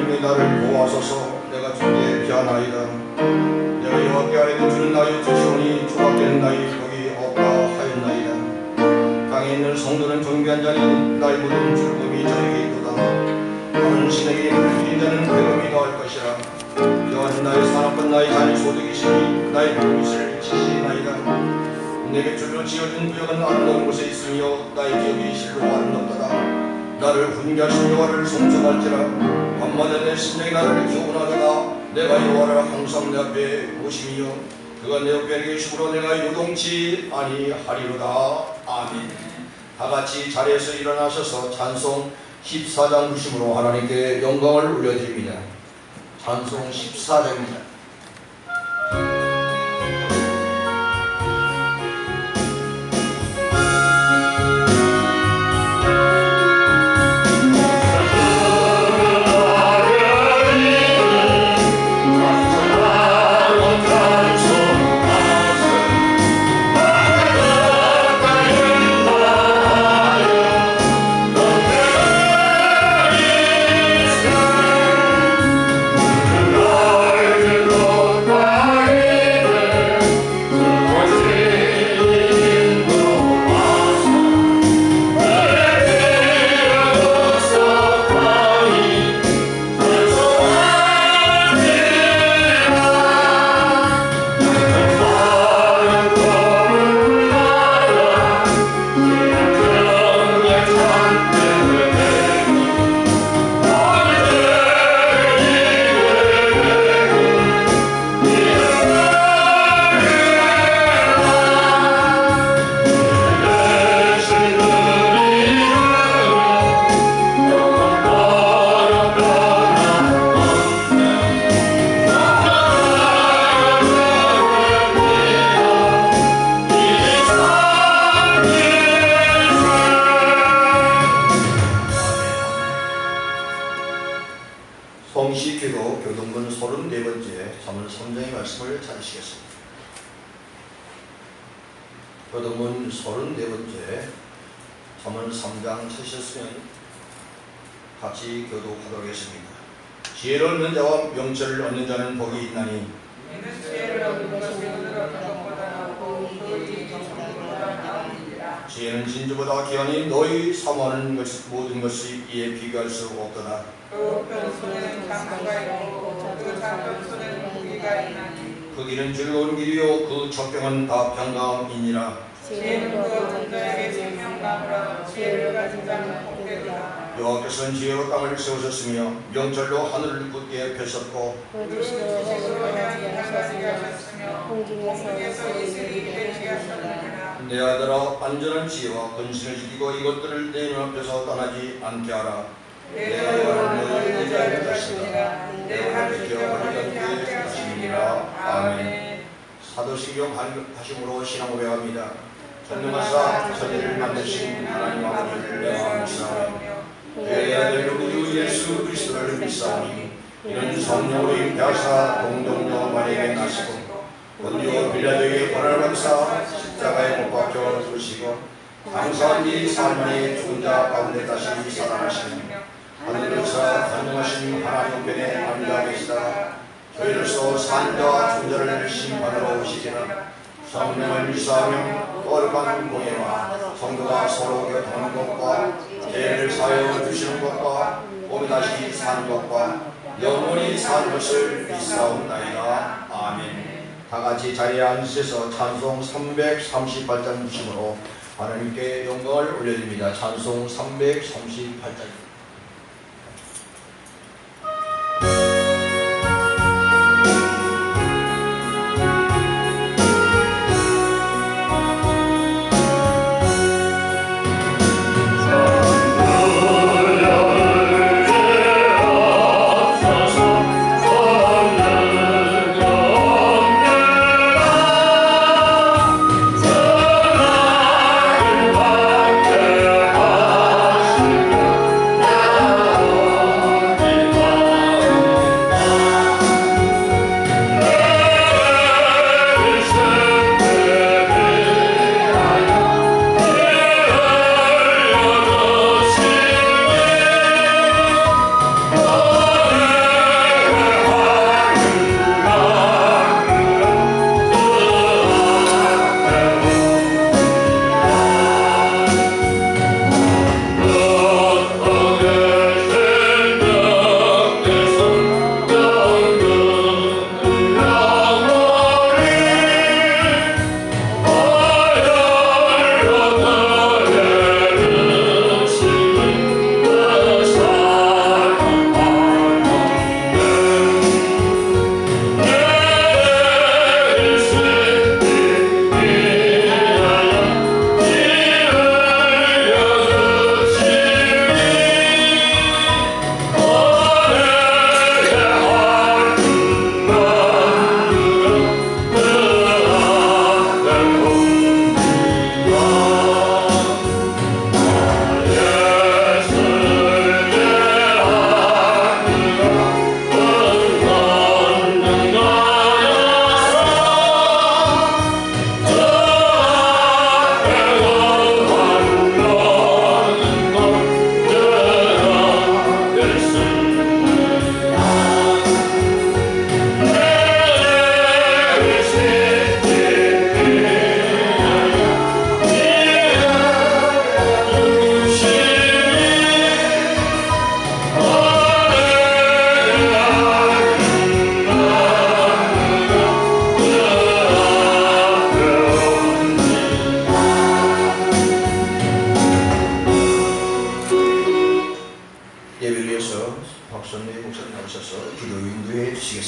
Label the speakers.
Speaker 1: 하나님이 나를 보호하소서. 내가 주께 피하나이다. 내가 여호와께 아뢰는 주는 나의 주시오니 조각되는 나의 벽이 없다 하였나이다. 땅에 있는 성도는 존귀한 자니 나의 모든 즐거움이 저에게 있도다. 나는 신에게 드린 자는 괴로움이 더할 것이라. 여호와는 나의 사랑과 나의 자녀 소득이시니 나의 불빛을 지시나이다. 내게 줄로 지어준 구역은 아름다운 곳에 있으며 나의 기업이 실로 아름답도다 나를 훈계하신 여호와를 송축할지라. 밤마다 내 심령이 나를 교훈하도다 내가 여호와를 항상 내 앞에 모심이요 그가 내 옆에 계심으로 내가 요동치 아니하리로다. 아멘. 다같이 자리에서 일어나셔서 찬송 14장 부심으로 하나님께 영광을 올려드립니다. 찬송 14장입니다 교동문 34번째 자문 3장의 말씀을 찾으시겠습니다. 교동문 34번째 자문 3장 찾으셨으면 같이 교독하도록 하겠습니다. 지혜를 얻는 자와 명철을 얻는 자는 복이 있나니
Speaker 2: 이는 지혜를 얻는 것이 오늘 얻는 것보다 나고 그 일이 전보다 나으니라.
Speaker 1: 지혜는 진주보다 귀하니 너희 사모하는 것, 모든 것이 이에 비교할 수 없도다.
Speaker 2: 그
Speaker 1: 길은 즐거운 길이요 그 적경은 다 평강이니라. 여호와께서는 지혜로 땅을 세우셨으며 명철로 하늘을 굳게 펴셨고
Speaker 2: 그.
Speaker 1: 내 아들아 안전한 지혜와 근신을 지키고 이것들을 내 눈앞에서 떠나지 않게 하라.
Speaker 2: 내가 여호와를 너희 자를 것이니라. 내 하늘 지켜 버리게 함께 하시니라. 아멘.
Speaker 1: 사도신경 하심으로 신앙 고백합니다. 전능하사 천지를 만드신 하나님 아버지를 영광하시나니 그의 아들 우리 예수 그리스도를 믿사오니 이는 성령으로 임하사 동동녀 마리아에 나시고 본디오 빌라도에게 권한을 받사 십자가에 못 박혀 죽으시고 감사한 이 사만의 죽은 자 가운데 다시 살아나시니 하늘에서 전능하신 하나님 편에 앉아 계시다가 저희로서 산자와 존재를 심판하러 오시리라 성령을 믿사하며 거룩한 공예와 성도가 서로 교통하는 것과 죄를 사하여 주시는 것과 오늘 다시 사는 것과 영원히 사는 것을 믿사옵나이다. 아멘. 다 같이 자리에 앉으셔서 찬송 338장 주심으로 하나님께 영광을 올려드립니다. 찬송 338장입니다.